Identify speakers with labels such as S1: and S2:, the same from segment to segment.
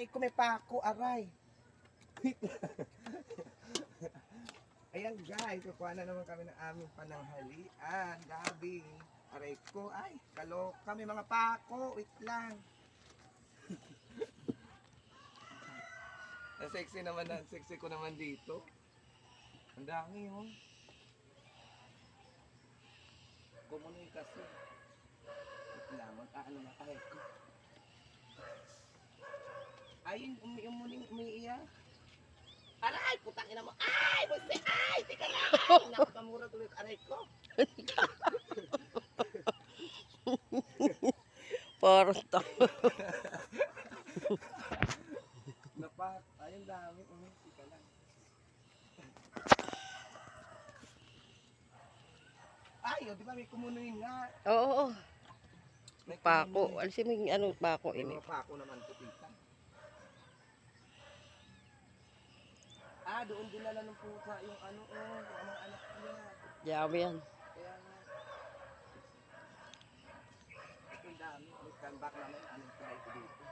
S1: Aray ko may pako, aray. Ayan guys, kukuha na naman kami ng aming pananghalian. Gabi. Aray ko, ay, kalo kami mga pako. Wait lang. Ang sexy naman, ang sexy ko naman dito. Ang dami oh. Kumunoy kasi. Wait lang, mag-aano na aray ko. Ayun, umi umuning umiiyak. Aray, putang ina mo. Ay, buste, ay, tika lang. Napakamura tuloy ang aray ko.
S2: Parang.
S1: Napak, ayun dami. Um, tika lang. Ay, oh, di ba may kumunoy nga.
S2: Oo.
S1: May
S2: Pako.
S1: kumunoy.
S2: Alisin mo yung ano, pako ini.
S1: mga pako naman Ah, doon dinala ng pusa yung ano, oh, yung mga anak niya.
S2: Diyami yan.
S1: Kaya nga. Yung dami. May comeback namin. Anong try ko dito?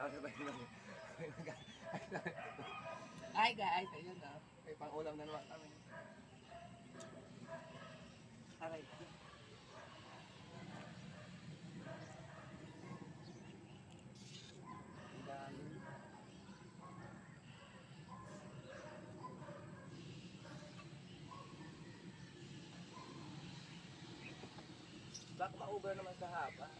S1: Ah. Hi guys, ayun na. May pang-ulam na naman kami. Aray. Baka ma-over naman sa haba.